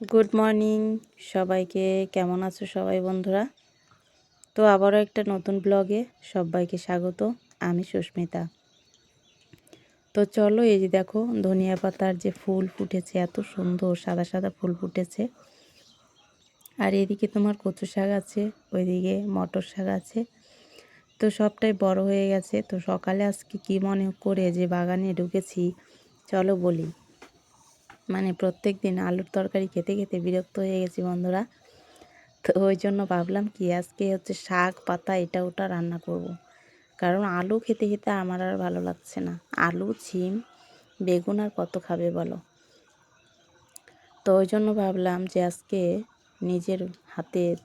Good morning সবাইকে কেমন আছো সবাই বন্ধুরা? তো আবারও একটা নতুন ব্লগে সবাইকে স্বাগত। আমি সুস্মিতা। তো চলো এই যে দেখো, ধনিয়া পাতার যে ফুল ফুটেছে, এত সুন্দর সাদা সাদা ফুল ফুটেছে। আর এদিকে তোমার কচু শাক আছে, ওইদিকে মটর শাক আছে। তো সবটাই বড় হয়ে গেছে। তো সকালে আজকে কি মনে করে যে বাগানে ঢুকেছি, চলো বলি। মানে প্রত্যেক দিন আলুর তরকারি খেতে খেতে বিরক্ত হয়ে গেছি বন্ধুরা। তো ওই জন্য ভাবলাম কি, আজকে হচ্ছে শাক, পাতা এটা ওটা রান্না করব। কারণ আলু খেতে খেতে আমার আর ভালো লাগছে না। আলু ছিম বেগুন আর কত খাবে বলো? তো ওই জন্য ভাবলাম যে আজকে নিজের হাতে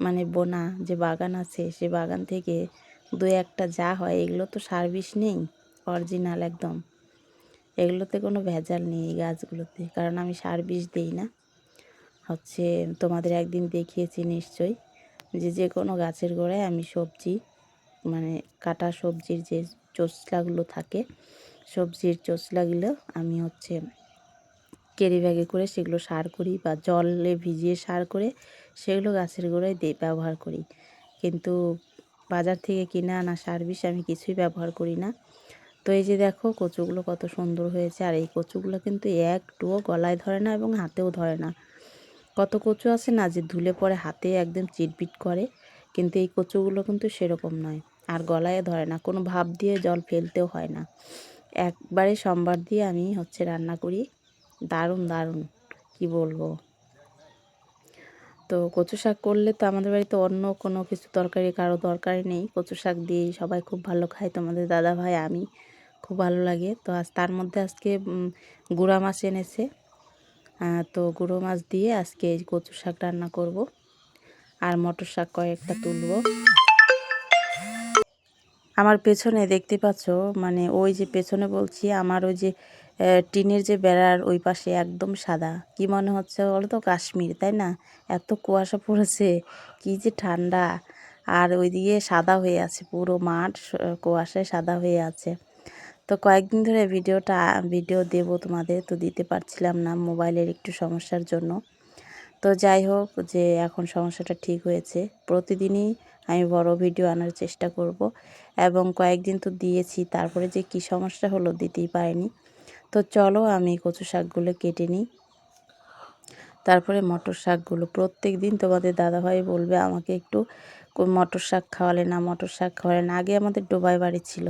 মানে বোনা, যে বাগান আছে, সে বাগান থেকে দু একটা যা হয়, এগুলো তো সার্ভিস নেই, অরিজিনাল একদম। এগুলোতে কোনো ভেজাল নেই গাছগুলোতে, কারণ আমি সার বিষ দিই না। হচ্ছে তোমাদের একদিন দেখিয়েছি নিশ্চয়ই যে যে কোনো গাছের গোড়ায় আমি সবজি মানে কাটা সবজির যে চোসলাগুলো থাকে, সবজির চোসলাগুলো আমি হচ্ছে কেরি ব্যাগে করে সেগুলো সার করি বা জলে ভিজিয়ে সার করে সেগুলো গাছের গোড়ায় দিয়ে ব্যবহার করি। কিন্তু বাজার থেকে কিনে আনা সার বিষ আমি কিছুই ব্যবহার করি না। তো এই যে দেখো কচুগুলো কত সুন্দর হয়েছে। আর এই কচুগুলো কিন্তু একটুও গলায় ধরে না এবং হাতেও ধরে না। কত কচু আছে না যে ধুলে পরে হাতে একদম চিটবিট করে, কিন্তু এই কচুগুলো কিন্তু সেরকম নয়। আর গলায় ধরে না, কোনো ভাব দিয়ে জল ফেলতেও হয় না। একবারে সোমবার দিয়ে আমি হচ্ছে রান্না করি। দারুণ দারুণ, কি বলব? তো কচু শাক করলে তো আমাদের বাড়িতে অন্য কোনো কিছু তরকারি কারও দরকারই নেই। কচু শাক দিয়েই সবাই খুব ভালো খায়, তোমাদের দাদা ভাই আমি। খুব ভালো লাগে। তো আজ তার মধ্যে আজকে গুঁড়া মাছ এনেছে। তো গুঁড়ো মাছ দিয়ে আজকে এই কচু শাক রান্না করব। আর মটর শাক কয়েকটা তুলব। আমার পেছনে দেখতে পাচ্ছ মানে ওই যে পেছনে বলছি, আমার ওই যে টিনের যে বেড়ার ওই পাশে একদম সাদা। কি মনে হচ্ছে বলো তো কাশ্মীর, তাই না? এত কুয়াশা পড়েছে, কি যে ঠান্ডা। আর ওইদিকে সাদা হয়ে আছে, পুরো মাঠ কুয়াশায় সাদা হয়ে আছে। তো কয়েকদিন ধরে ভিডিওটা, ভিডিও দেব তোমাদের, তো দিতে পারছিলাম না মোবাইলের একটু সমস্যার জন্য। তো যাই হোক যে এখন সমস্যাটা ঠিক হয়েছে। প্রতিদিনই আমি বড় ভিডিও আনার চেষ্টা করব এবং কয়েকদিন তো দিয়েছি, তারপরে যে কি সমস্যা হলো দিতেই পারিনি। তো চলো আমি কচু শাকগুলো কেটে নিই। তারপরে মটর শাকগুলো প্রত্যেক দিন তোমাদের দাদাভাই বলবে আমাকে একটু মটর শাক খাওয়ালে না, মটর শাক খাওয়ালে না। আগে আমাদের ডোবাই বাড়ি ছিল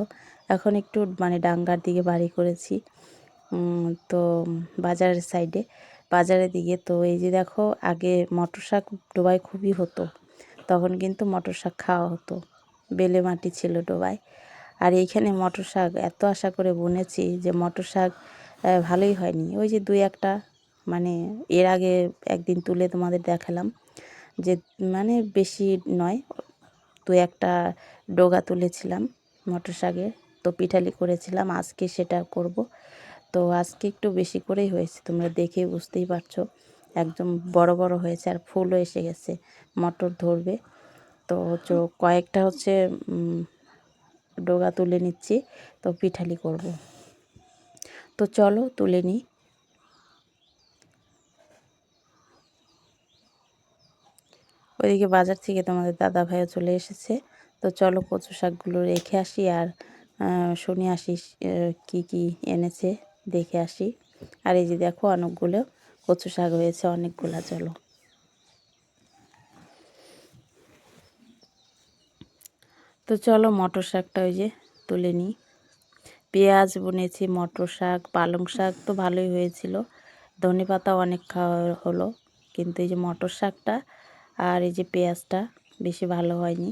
এখন একটু মানে ডাঙ্গার দিকে বাড়ি করেছি। তো বাজারের সাইডে বাজারের দিকে তো এই যে দেখো, আগে মটর শাক ডোবায় খুবই হতো। তখন কিন্তু মটর শাক খাওয়া হতো। বেলে মাটি ছিল ডোবায়। আর এইখানে মটর শাক, এত আশা করে বুনেছি যে মটর শাক ভালোই হয়নি। ওই যে দুই একটা মানে এর আগে একদিন তুলে তোমাদের দেখালাম যে মানে বেশি নয়, দু একটা ডোগা তুলেছিলাম মটর শাকের। তো পিঠালি করেছিলাম, আজকে সেটা করব। তো আজকে একটু বেশি করেই হয়েছে, তোমরা দেখে বুঝতেই পারছ। একদম বড় বড় হয়েছে আর ফুলও এসে গেছে, মটর ধরবে। তো হচ্ছে কয়েকটা হচ্ছে ডোগা তুলে নিচ্ছি, তো পিঠালি করব। তো চলো তুলে নিই। ওইদিকে বাজার থেকে তোমাদের দাদা ভাইও চলে এসেছে। তো চলো কচু শাকগুলো রেখে আসি আর শুনে আসি কি কি এনেছে, দেখে আসি। আর এই যে দেখো, অনেকগুলো কচু শাক হয়েছে, অনেকগুলো, চলো। তো চলো মটর শাকটা ওই যে তুলে নিই। পেঁয়াজ বুনেছি, মটর শাক, পালং শাক তো ভালোই হয়েছিল। ধনে পাতা অনেক খাওয়া হলো, কিন্তু এই যে মটর শাকটা আর এই যে পেঁয়াজটা বেশি ভালো হয়নি।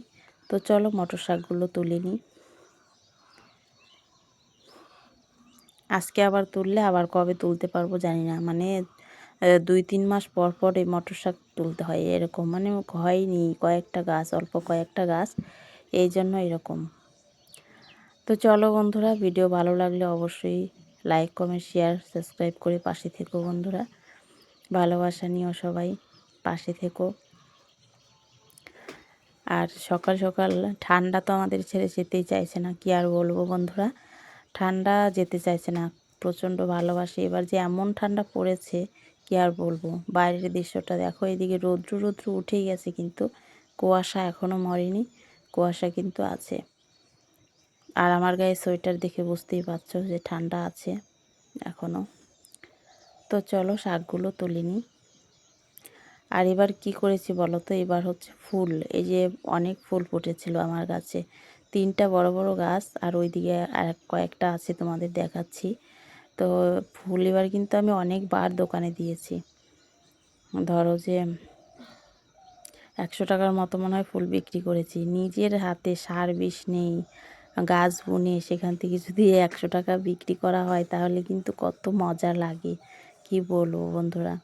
তো চলো মটর শাকগুলো তুলে নিই। আজকে আবার তুললে আবার কবে তুলতে পারব জানি না। মানে দুই তিন মাস পর পর এই মটর শাক তুলতে হয়। এরকম মানে হয়নি। কয়েকটা গাছ, অল্প কয়েকটা গাছ। এই জন্য এরকম। তো চলো বন্ধুরা, ভিডিও ভালো লাগলে অবশ্যই লাইক, কমেন্ট, শেয়ার, সাবস্ক্রাইব করে পাশে থেকো বন্ধুরা। ভালোবাসা নিও সবাই, পাশে থেকো। আর সকাল সকাল ঠান্ডা তো আমাদের ছেড়ে যেতেই চাইছে না, কি আর বলব বন্ধুরা? ঠান্ডা যেতে চাইছে না। প্রচণ্ড ভালোবাসি। এবার যে এমন ঠান্ডা পড়েছে, কি আর বলব? বাইরের দৃশ্যটা দেখো, এদিকে রৌদ্র রৌদ্র উঠেই গেছে কিন্তু কুয়াশা এখনও মরেনি, কুয়াশা কিন্তু আছে। আর আমার গায়ে সোয়েটার দেখে বুঝতেই পারছ যে ঠান্ডা আছে এখনও তো চলো শাকগুলো তুলে আর এবার কি করেছি বলো তো? এবার হচ্ছে ফুল। এই যে অনেক ফুল ফুটেছিল আমার গাছে। তিনটা বড় বড় গাছ আর ওইদিকে আর কয়েকটা আছে তোমাদের দেখাচ্ছি। তো ফুল এবার কিন্তু আমি অনেকবার দোকানে দিয়েছি। ধরো যে একশো টাকার মতো মনে হয় ফুল বিক্রি করেছি। নিজের হাতে সার বিষ নেই, গাছ বুনে সেখান থেকে যদি একশো টাকা বিক্রি করা হয় তাহলে কিন্তু কত মজা লাগে। কি বলব বন্ধুরা?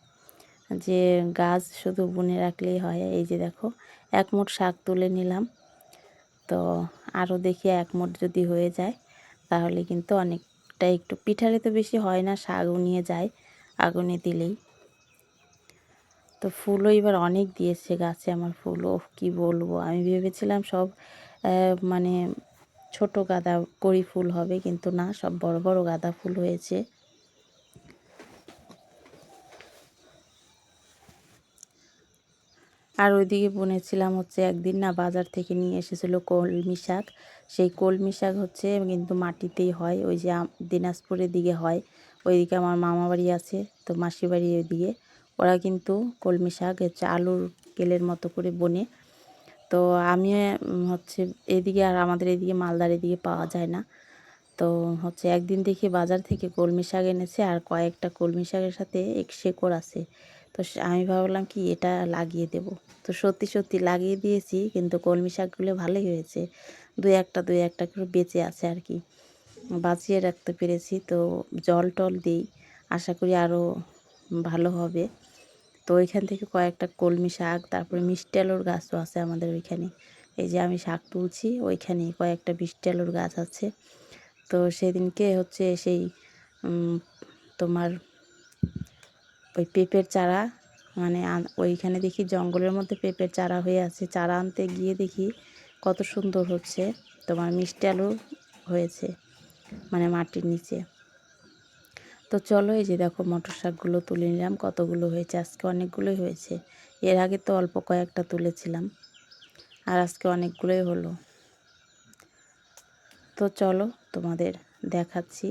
যে গাছ শুধু বুনে রাখলেই হয়। এই যে দেখো, এক মুঠ শাক তুলে নিলাম। তো আরও দেখি এক মোট যদি হয়ে যায়, তাহলে কিন্তু অনেকটা একটু পিঠারে তো বেশি হয় না শাক নিয়ে যায় আগুনে দিলেই। তো ফুলও এবার অনেক দিয়েছে গাছে আমার ফুল ও কী বলব? আমি ভেবেছিলাম সব মানে ছোট গাঁদা করি ফুল হবে, কিন্তু না, সব বড় বড় গাঁদা ফুল হয়েছে। আর ওইদিকে বুনেছিলাম হচ্ছে একদিন না বাজার থেকে নিয়ে এসেছিল কলমি শাক। সেই কলমি শাক হচ্ছে কিন্তু মাটিতেই হয়, ওই যে দিনাজপুরের দিকে হয়। ওইদিকে আমার মামা বাড়ি আছে, তো মাসি বাড়ি ওইদিকে। ওরা কিন্তু কলমি শাক হচ্ছে আলুর কেলের মতো করে বনে। তো আমি হচ্ছে এদিকে আর আমাদের এদিকে মালদার এদিকে পাওয়া যায় না। তো হচ্ছে একদিন দেখি বাজার থেকে কলমি শাক এনেছে, আর কয়েকটা কলমি শাকের সাথে এক শেকড় আছে। তো আমি ভাবলাম কি এটা লাগিয়ে দেব। তো সত্যি সত্যি লাগিয়ে দিয়েছি, কিন্তু কলমি শাকগুলো ভালোই হয়েছে। দুই একটা দুই একটা করে বেঁচে আছে আর কি। বাঁচিয়ে রাখতে পেরেছি, তো জল টল দিই। আশা করি আরও ভালো হবে। তো ওইখান থেকে কয়েকটা কলমি শাক, তারপরে মিষ্টি আলুর গাছও আছে আমাদের ওইখানে। এই যে আমি শাক তুলছি, ওইখানে কয়েকটা মিষ্টি আলুর গাছ আছে। তো সেদিনকে হচ্ছে সেই তোমার ওই পেঁপের চারা মানে ওইখানে দেখি জঙ্গলের মধ্যে পেঁপের চারা হয়ে আছে। চারা আনতে গিয়ে দেখি কত সুন্দর হচ্ছে। তোমার মিষ্টি আলু হয়েছে মানে মাটির নিচে। তো চলো এই যে দেখো মটর শাকগুলো তুলে নিলাম, কতগুলো হয়েছে? আজকে অনেকগুলোই হয়েছে। এর আগে তো অল্প কয়েকটা তুলেছিলাম, আর আজকে অনেকগুলোই হলো। তো চলো তোমাদের দেখাচ্ছি।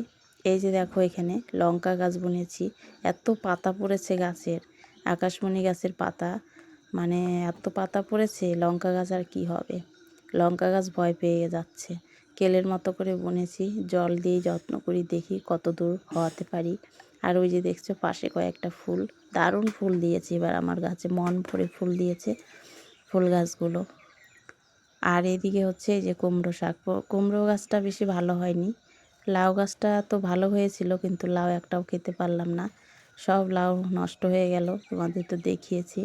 এই যে দেখো এখানে লঙ্কা গাছ বুনেছি। এত পাতা পড়েছে গাছের, আকাশমণি গাছের পাতা। মানে এত পাতা পড়েছে, লঙ্কা গাছ আর কী হবে? লঙ্কা গাছ ভয় পেয়ে যাচ্ছে। কেলের মতো করে বুনেছি, জল দিয়ে যত্ন করি, দেখি কত দূর হওয়াতে পারি। আর ওই যে দেখছ পাশে কয়েকটা ফুল, দারুণ ফুল দিয়েছে এবার আমার গাছে, মন ভরে ফুল দিয়েছে ফুল গাছগুলো। আর এদিকে হচ্ছে এই যে কুমড়ো শাক। কুমড়ো গাছটা বেশি ভালো হয়নি লাউ গাছটা তো ভালো হয়েছিল, কিন্তু লাউ একটাও খেতে পারলাম না। সব লাউ নষ্ট হয়ে গেল, তোমাদের তো দেখিয়েছি।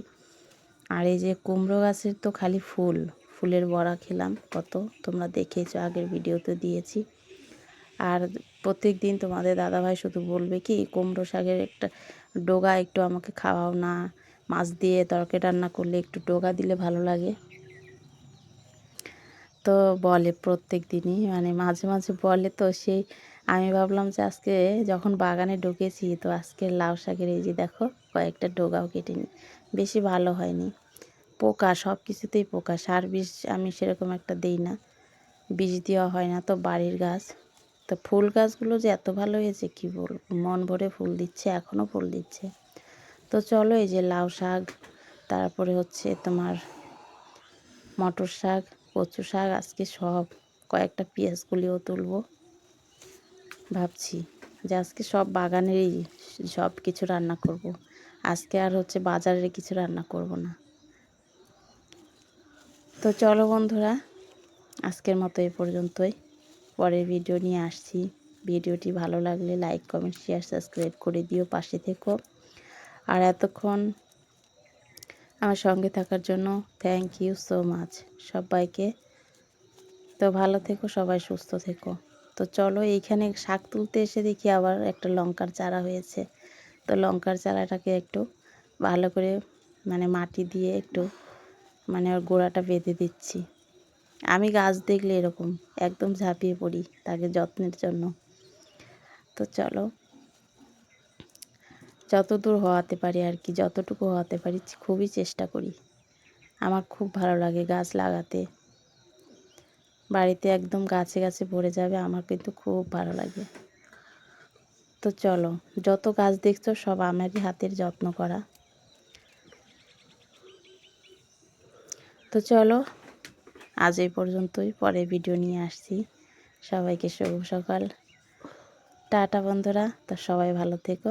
আর এই যে কুমড়ো গাছের তো খালি ফুল, ফুলের বড়া খেলাম কত, তোমরা দেখেছ আগের ভিডিওতে দিয়েছি। আর প্রত্যেক দিন তোমাদের দাদাভাই শুধু বলবে কি, কুমড়ো শাকের একটা ডোগা একটু আমাকে খাওয়াও না, মাছ দিয়ে তরকারি রান্না করলে একটু ডোগা দিলে ভালো লাগে। তো বলে প্রত্যেক দিনই মানে মাঝে মাঝে বলে তো সেই আমি ভাবলাম যে আজকে যখন বাগানে ঢুকেছি তো আজকে লাউ শাকের এই যে দেখো কয়েকটা ডোগাও কেটে নি, বেশি ভালো হয়নি। পোকা সব কিছুতেই পোকা, সার বিষ আমি সেরকম একটা দিই না বীজ দেওয়া হয় না। তো বাড়ির গাছ, তো ফুল গাছগুলো যে এত ভালো হয়েছে কী বলব মন ভরে ফুল দিচ্ছে এখনও ফুল দিচ্ছে। তো চলো এই যে লাউ শাক, তারপরে হচ্ছে তোমার মটর শাক কচু শাক, আজকে সব কয়েকটা পেঁয়াজগুলিও তুলবো। ভাবছি যে আজকে সব বাগানেরই সব কিছু রান্না করব। আজকে আর হচ্ছে বাজারের কিছু রান্না করব না। তো চলো বন্ধুরা, আজকের মতো এ পর্যন্তই। পরের ভিডিও নিয়ে আসছি। ভিডিওটি ভালো লাগলে লাইক, কমেন্ট, শেয়ার, সাবস্ক্রাইব করে দিও, পাশে থেকো। আর এতক্ষণ আমার সঙ্গে থাকার জন্য থ্যাংক ইউ সো মাচ সবাইকে। তো ভালো থেকো, সবাই সুস্থ থেকো। তো চলো এইখানে শাক তুলতে এসে দেখি আবার একটা লঙ্কার চারা হয়েছে। তো লঙ্কার চারাটাকে একটু ভালো করে মানে মাটি দিয়ে একটু মানে ওর গোড়াটা বেঁধে দিচ্ছি। আমি গাছ দেখলে এরকম একদম ঝাঁপিয়ে পড়ি তাকে যত্নের জন্য। তো চলো যত দূর হওয়াতে পারি আর কি, যতটুকু হওয়াতে পারি খুবই চেষ্টা করি। আমার খুব ভালো লাগে গাছ লাগাতে। বাড়িতে একদম গাছে গাছে ভরে যাবে, আমার কিন্তু খুব ভালো লাগে। তো চলো, যত গাছ দেখছ সব আমারই হাতের যত্ন করা। তো চলো, আজ এই পর্যন্তই, পরে ভিডিও নিয়ে আসছি। সবাইকে শুভ সকাল। টাটা বন্ধুরা, তো সবাই ভালো থেকো।